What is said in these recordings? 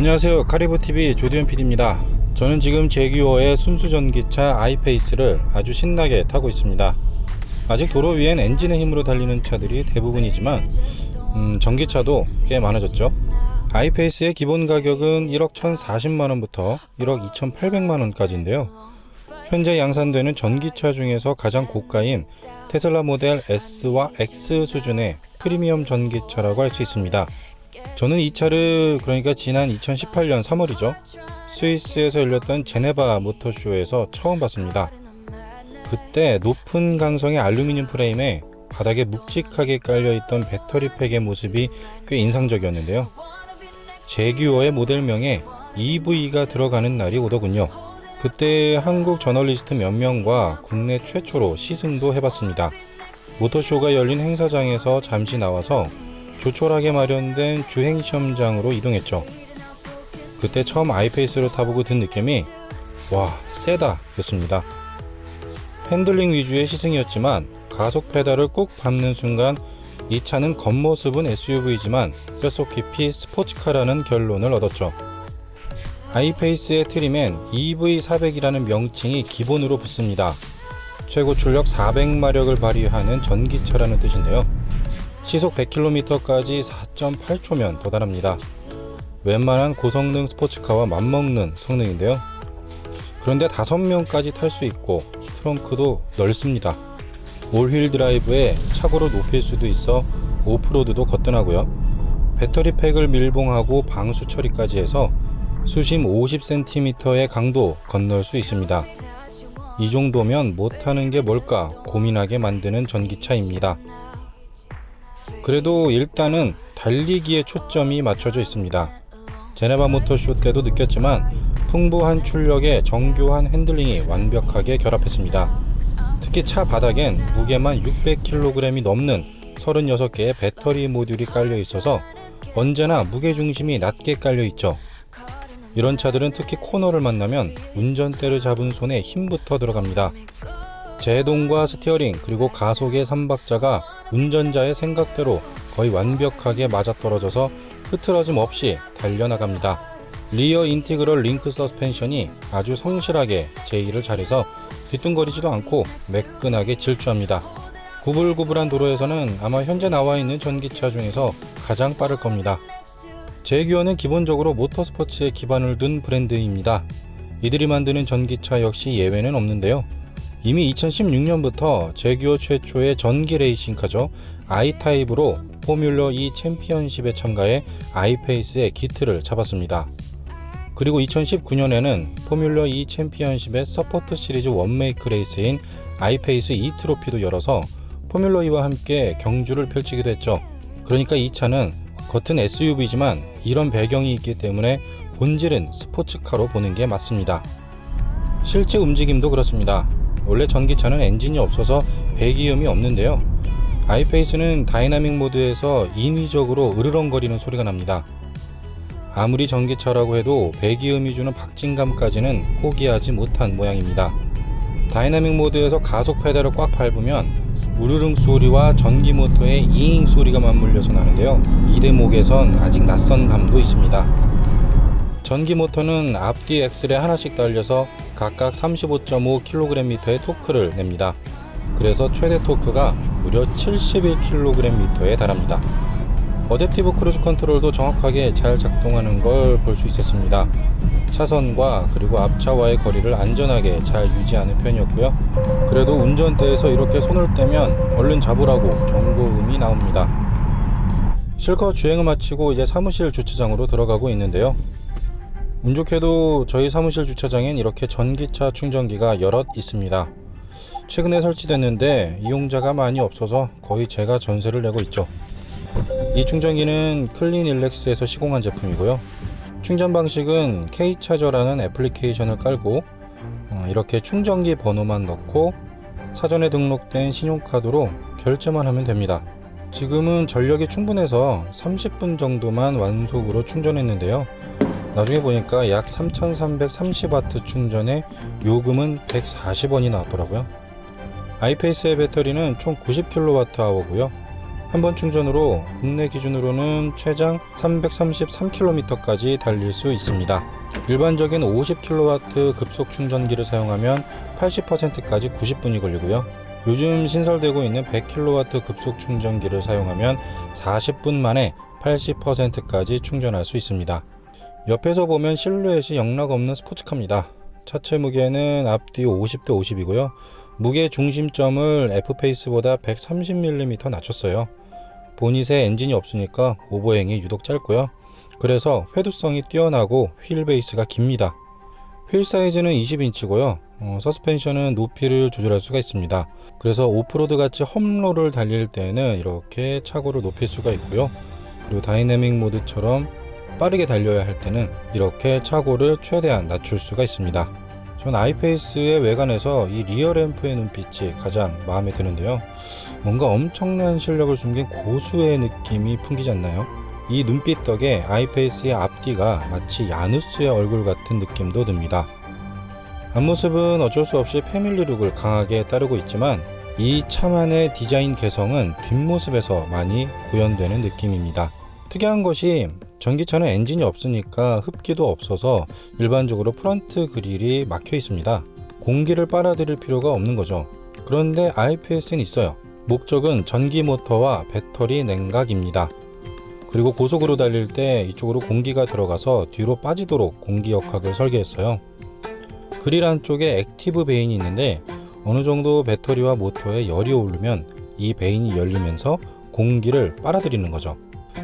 안녕하세요. 카리브TV 조디현 PD입니다. 저는 지금 제규어의 순수전기차 아이페이스를 아주 신나게 타고 있습니다. 아직 도로 위엔 엔진의 힘으로 달리는 차들이 대부분이지만 음, 전기차도 꽤 많아졌죠. 아이페이스의 기본 가격은 1억 1,040만원부터 1억 2,800만원까지인데요. 현재 양산되는 전기차 중에서 가장 고가인 테슬라 모델 S와 X 수준의 프리미엄 전기차라고 할 수 있습니다 저는 이 차를 그러니까 지난 2018년 3월이죠. 스위스에서 열렸던 제네바 모터쇼에서 처음 봤습니다. 그때 높은 강성의 알루미늄 프레임에 바닥에 묵직하게 깔려있던 배터리 팩의 모습이 꽤 인상적이었는데요. 제규어의 모델명에 EV가 들어가는 날이 오더군요. 그때 한국 저널리스트 몇 명과 국내 최초로 시승도 해봤습니다. 모터쇼가 열린 행사장에서 잠시 나와서 조촐하게 마련된 주행 시험장으로 이동했죠. 그때 처음 아이페이스를 타보고 든 느낌이 와 세다 였습니다. 핸들링 위주의 시승이었지만 가속 페달을 꾹 밟는 순간 이 차는 겉모습은 SUV지만 뼛속 깊이 스포츠카라는 결론을 얻었죠. 아이페이스의 트림엔 EV400이라는 명칭이 기본으로 붙습니다. 최고 출력 400마력을 발휘하는 전기차라는 뜻인데요. 시속 100km까지 4.8초면 도달합니다. 웬만한 고성능 스포츠카와 맞먹는 성능인데요. 그런데 5명까지 탈 수 있고 트렁크도 넓습니다. 올휠 드라이브에 차고를 높일 수도 있어 오프로드도 거뜬하고요. 배터리 팩을 밀봉하고 방수 처리까지 해서 수심 50cm의 강도 건널 수 있습니다. 이 정도면 못하는 게 뭘까 고민하게 만드는 전기차입니다. 그래도 일단은 달리기에 초점이 맞춰져 있습니다. 제네바 모터쇼 때도 느꼈지만 풍부한 출력에 정교한 핸들링이 완벽하게 결합했습니다. 특히 차 바닥엔 무게만 600kg이 넘는 36개의 배터리 모듈이 깔려 있어서 언제나 무게 중심이 낮게 깔려 있죠. 이런 차들은 특히 코너를 만나면 운전대를 잡은 손에 힘부터 들어갑니다. 제동과 스티어링 그리고 가속의 삼박자가 운전자의 생각대로 거의 완벽하게 맞아떨어져서 흐트러짐 없이 달려나갑니다. 리어 인티그럴 링크 서스펜션이 아주 성실하게 제의를 잘해서 뒤뚱거리지도 않고 매끈하게 질주합니다. 구불구불한 도로에서는 아마 현재 나와 있는 전기차 중에서 가장 빠를 겁니다. 제규어는 기본적으로 모터스포츠에 기반을 둔 브랜드입니다. 이들이 만드는 전기차 역시 예외는 없는데요. 이미 2016년부터 제규어 최초의 전기 레이싱카죠. 아이타입으로 포뮬러 2 챔피언십에 참가해 아이페이스의 기틀을 잡았습니다. 그리고 2019년에는 포뮬러 2 챔피언십의 서포트 시리즈 원메이크 레이스인 아이페이스 2 트로피도 열어서 포뮬러 2와 함께 경주를 펼치기도 했죠. 그러니까 이 차는 겉은 SUV지만 이런 배경이 있기 때문에 본질은 스포츠카로 보는 게 맞습니다. 실제 움직임도 그렇습니다. 원래 전기차는 엔진이 없어서 배기음이 없는데요. 아이페이스는 다이나믹 모드에서 인위적으로 으르렁거리는 소리가 납니다. 아무리 전기차라고 해도 배기음이 주는 박진감까지는 포기하지 못한 모양입니다. 다이나믹 모드에서 가속 페달을 꽉 밟으면 우르릉 소리와 전기 모터의 이잉 소리가 맞물려서 나는데요. 이 대목에선 아직 낯선 감도 있습니다. 전기 모터는 앞뒤 엑셀에 하나씩 달려서 각각 35.5kgm의 토크를 냅니다. 그래서 최대 토크가 무려 71kgm에 달합니다. 어댑티브 크루즈 컨트롤도 정확하게 잘 작동하는 걸 볼 수 있었습니다. 차선과 그리고 앞차와의 거리를 안전하게 잘 유지하는 편이었고요. 그래도 운전대에서 이렇게 손을 떼면 얼른 잡으라고 경고음이 나옵니다. 실컷 주행을 마치고 이제 사무실 주차장으로 들어가고 있는데요. 운 좋게도 저희 사무실 주차장엔 이렇게 전기차 충전기가 여럿 있습니다. 최근에 설치됐는데 이용자가 많이 없어서 거의 제가 전세를 내고 있죠. 이 충전기는 클린 일렉스에서 시공한 제품이고요. 충전 방식은 K차저라는 애플리케이션을 깔고 어, 이렇게 충전기 번호만 넣고 사전에 등록된 신용카드로 결제만 하면 됩니다. 지금은 전력이 충분해서 30분 정도만 완속으로 충전했는데요. 나중에 보니까 약 3330W 충전에 요금은 140원이 나왔더라고요. 아이페이스의 배터리는 총 90kWh고요. 한 번 충전으로 국내 기준으로는 최장 333km까지 달릴 수 있습니다. 일반적인 50kW 급속 충전기를 사용하면 80%까지 90분이 걸리고요. 요즘 신설되고 있는 100kW 급속 충전기를 사용하면 40분 만에 80%까지 충전할 수 있습니다. 옆에서 보면 실루엣이 영락없는 스포츠카입니다. 차체 무게는 앞뒤 50대 50이고요. 무게 중심점을 F페이스보다 130mm 낮췄어요. 보닛에 엔진이 없으니까 오버행이 유독 짧고요. 그래서 회두성이 뛰어나고 휠 베이스가 깁니다. 휠 사이즈는 20인치고요. 어, 서스펜션은 높이를 조절할 수가 있습니다. 그래서 오프로드 같이 험로를 달릴 때는 이렇게 차고를 높일 수가 있고요. 그리고 다이내믹 모드처럼 빠르게 달려야 할 때는 이렇게 차고를 최대한 낮출 수가 있습니다. 전 아이페이스의 외관에서 이 리어 램프의 눈빛이 가장 마음에 드는데요. 뭔가 엄청난 실력을 숨긴 고수의 느낌이 풍기지 않나요? 이 눈빛 덕에 아이페이스의 앞뒤가 마치 야누스의 얼굴 같은 느낌도 듭니다. 앞모습은 어쩔 수 없이 패밀리룩을 강하게 따르고 있지만 이 차만의 디자인 개성은 뒷모습에서 많이 구현되는 느낌입니다. 특이한 것이 전기차는 엔진이 없으니까 흡기도 없어서 일반적으로 프런트 그릴이 막혀 있습니다. 공기를 빨아들일 필요가 없는 거죠. 그런데 IPS는 있어요. 목적은 전기 모터와 배터리 냉각입니다. 그리고 고속으로 달릴 때 이쪽으로 공기가 들어가서 뒤로 빠지도록 공기 역학을 설계했어요. 그릴 안쪽에 액티브 베인이 있는데 어느 정도 배터리와 모터에 열이 오르면 이 베인이 열리면서 공기를 빨아들이는 거죠.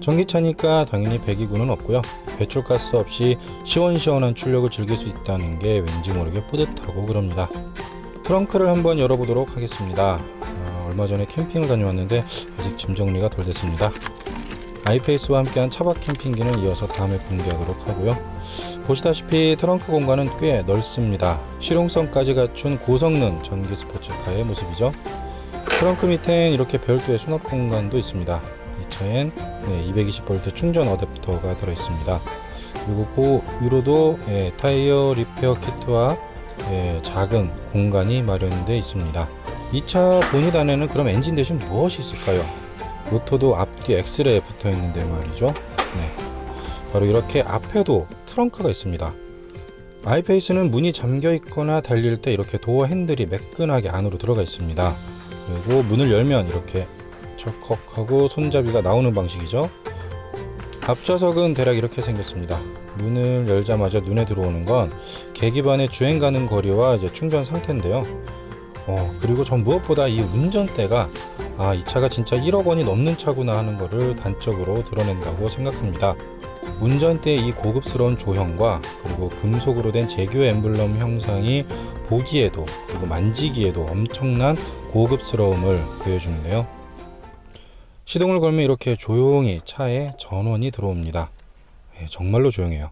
전기차니까 당연히 배기구는 없고요. 배출가스 없이 시원시원한 출력을 즐길 수 있다는 게 왠지 모르게 뿌듯하고 그럽니다. 트렁크를 한번 열어보도록 하겠습니다. 아, 얼마 전에 캠핑을 다녀왔는데 아직 짐 정리가 덜 됐습니다. 아이페이스와 함께한 차박 캠핑기는 이어서 다음에 공개하도록 하고요. 보시다시피 트렁크 공간은 꽤 넓습니다. 실용성까지 갖춘 고성능 전기 스포츠카의 모습이죠. 트렁크 밑엔 이렇게 별도의 수납 공간도 있습니다. 이 차엔 220V 충전 어댑터가 들어 있습니다. 그리고 그 위로도 예, 타이어 리페어 키트와 예, 작은 공간이 마련되어 있습니다. 이차 보닛 안에는 그럼 엔진 대신 무엇이 있을까요? 모터도 앞뒤 엑스레에 붙어 있는데 말이죠. 네. 바로 이렇게 앞에도 트렁크가 있습니다. 아이페이스는 문이 잠겨 있거나 달릴 때 이렇게 도어 핸들이 매끈하게 안으로 들어가 있습니다. 그리고 문을 열면 이렇게 철컥하고 손잡이가 나오는 방식이죠. 앞좌석은 대략 이렇게 생겼습니다. 문을 열자마자 눈에 들어오는 건 계기반의 주행 가는 거리와 이제 충전 상태인데요. 어, 그리고 전 무엇보다 이 운전대가 아, 이 차가 진짜 1억 원이 넘는 차구나 하는 것을 단적으로 드러낸다고 생각합니다. 운전대의 이 고급스러운 조형과 그리고 금속으로 된 제규 엠블럼 형상이 보기에도 그리고 만지기에도 엄청난 고급스러움을 보여주는데요. 시동을 걸면 이렇게 조용히 차에 전원이 들어옵니다. 예, 정말로 조용해요.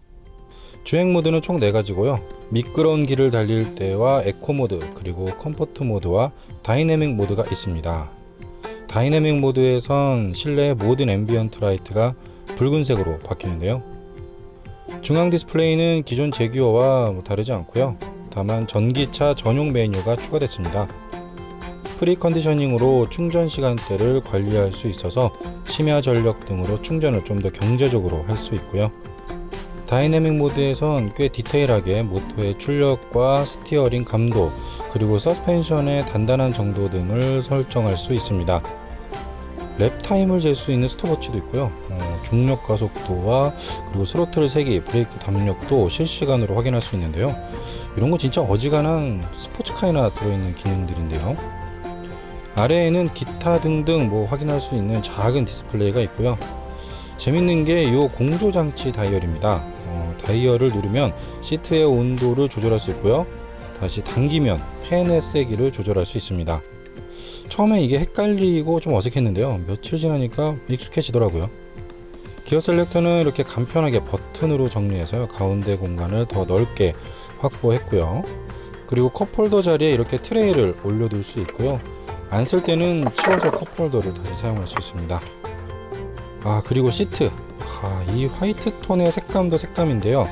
주행 모드는 총 4가지고요. 미끄러운 길을 달릴 때와 에코 모드, 그리고 컴포트 모드와 다이내믹 모드가 있습니다. 다이내믹 모드에선 실내 모든 앰비언트 라이트가 붉은색으로 바뀌는데요. 중앙 디스플레이는 기존 제규어와 뭐 다르지 않고요. 다만 전기차 전용 메뉴가 추가됐습니다. 프리 컨디셔닝으로 충전 시간대를 관리할 수 있어서 심야 전력 등으로 충전을 좀 더 경제적으로 할 수 있고요. 다이내믹 모드에선 꽤 디테일하게 모터의 출력과 스티어링 감도 그리고 서스펜션의 단단한 정도 등을 설정할 수 있습니다. 랩 타임을 잴 수 있는 스톱워치도 있고요. 어, 중력 가속도와 그리고 스로틀 세기, 브레이크 담력도 실시간으로 확인할 수 있는데요. 이런 거 진짜 어지간한 스포츠카에나 들어있는 기능들인데요. 아래에는 기타 등등 뭐 확인할 수 있는 작은 디스플레이가 있고요. 재밌는 게 이 공조 장치 다이얼입니다. 어, 다이얼을 누르면 시트의 온도를 조절할 수 있고요. 다시 당기면 팬의 세기를 조절할 수 있습니다. 처음에 이게 헷갈리고 좀 어색했는데요. 며칠 지나니까 익숙해지더라고요. 기어 셀렉터는 이렇게 간편하게 버튼으로 정리해서 가운데 공간을 더 넓게 확보했고요. 그리고 컵홀더 자리에 이렇게 트레이를 올려둘 수 있고요. 안 쓸 때는 치워서 컵홀더를 다시 사용할 수 있습니다. 아 그리고 시트 아, 이 화이트 톤의 색감도 색감인데요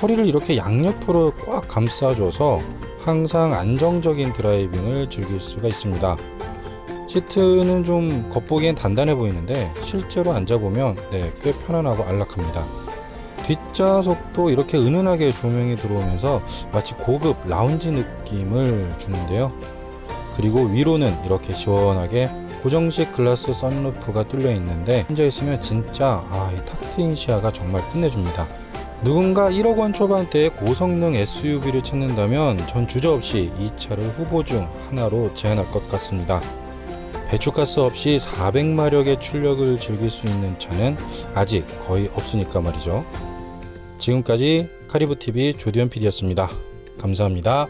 허리를 이렇게 양옆으로 꽉 감싸줘서 항상 안정적인 드라이빙을 즐길 수가 있습니다 시트는 좀 겉보기엔 단단해 보이는데 실제로 앉아보면 네, 꽤 편안하고 안락합니다. 뒷좌석도 이렇게 은은하게 조명이 들어오면서 마치 고급 라운지 느낌을 주는데요. 그리고 위로는 이렇게 시원하게 고정식 글라스 썬루프가 뚫려 있는데 혼자 있으면 진짜 아, 이탁 트인 시야가 정말 끝내줍니다. 누군가 1억 원 초반대의 고성능 SUV를 찾는다면 전 주저없이 이 차를 후보 중 하나로 제안할 것 같습니다. 배출가스 없이 400마력의 출력을 즐길 수 있는 차는 아직 거의 없으니까 말이죠. 지금까지 카리브TV 조디언 PD였습니다. 감사합니다.